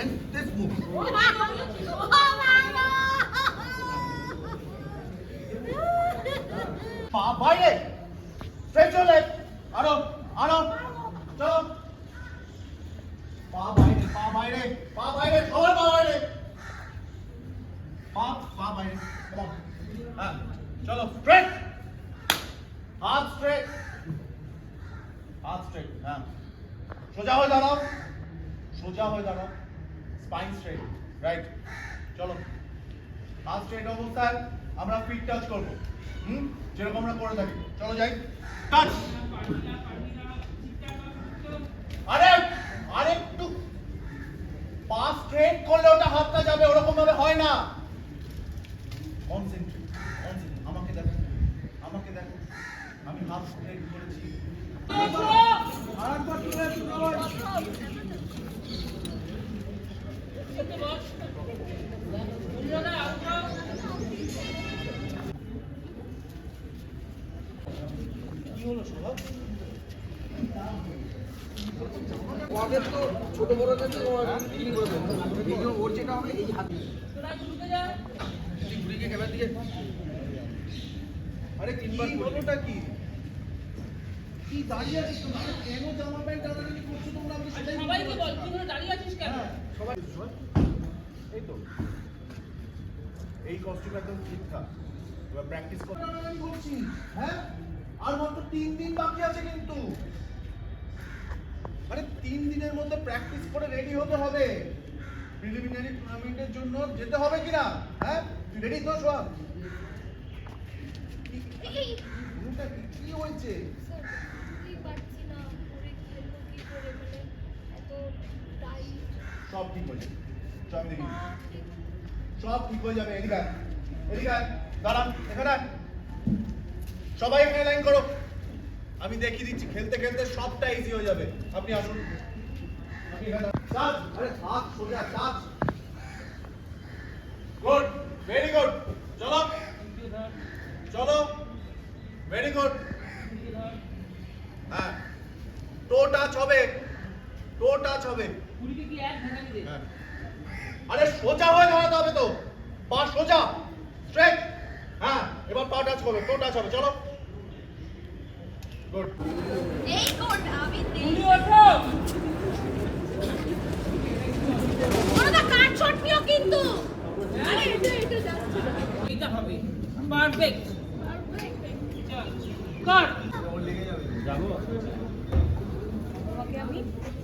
and this move. পা বাইরে straight চলে আরও আরও চলো। পা বাইরে পা বাইরে পা বাইরে সবার পা বাইরে পা পা বাইরে হ্যাঁ চলো। স্ট্রেট হাত স্ট্রেট হাত স্ট্রেট হ্যাঁ। সোজা হয়ে দাঁড়াও। সোজা হয়ে দাঁড়াও। স্পাইন স্ট্রেট রাইট চলো। হাত স্ট্রেট অবস্থায় আমরা ফিট টাচ করব। হুম? যেরকম আমরা করে থাকি। চলো যাই। টাচ আরে আরে একটু পা স্ট্রেট করলে ওটা হাতটা যাবে ওরকম ভাবে হয় না। কনসেন্ট্রেট কনসেন্ট্রেট আমাকে দেখো। আমাকে দেখো। আমি হাত স্ট্রেট করেছি। আরেকবার কি হলো তো ছোট বড় কাছে বিক্রি করে দেবো ওর যেটা হবে এই হাত ঘুরিয়ে ক্যামেরার দিকে আরে তিনবার হলোটা কি কি দাঁড়িয়ে আছিস তোমরা কেন জামা প্যান্ট টানাটানি করছ? তোমরা সবাইকে বল ধরে দাঁড়িয়ে শোন। এই তো এই কস্টিউম একদম ঠিকঠাক এবার প্র্যাকটিস করছি হ্যাঁ আর মাত্র তিন দিন বাকি আছে কিন্তু মানে তিন দিনের মধ্যে প্র্যাকটিস করে রেডি হতে হবে প্রিলিমিনারি টুর্নামেন্টের জন্য যেতে হবে কিনা হ্যাঁ তুই রেডি তো কি- কি হয়েছে বুঝতেই পারছি না করে খেলব কি করে মানে এত টাইট সব ঠিক হয়ে যাবে। সব দেখি। সব ঠিক হয়ে যাবে, এদিকে এদিকে দাঁড়ান, এখানে সবাই এখানে লাইন করো। আমি দেখিয়ে দিচ্ছি, খেলতে খেলতে সবটা ইজি হয়ে যাবে। আপনি আসুন। আরে গুড ভেরি গুড চলো। চলো। ভেরি গুড হ্যাঁ। টো টাচ হবে। টো টাচ হবে। হ্যাঁ। আরে সোজা হয়ে দাঁড়াতে হবে তো। পা সোজা। স্ট্রেট হ্যাঁ এবার পা টাচ করো টো টাচ হবে চলো। গুড এই কোটা আমি দেই ওঠো। ওরা কাট শট নিও কিন্তু। আরে এটা এটা যাচ্ছে এটা হবে। পারফেক্ট চল। কর তোমাকে আমি? ঠিক আছে ধরো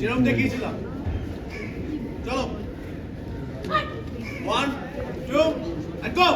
যেরকম দেখিয়েছিলাম। চলো। One to go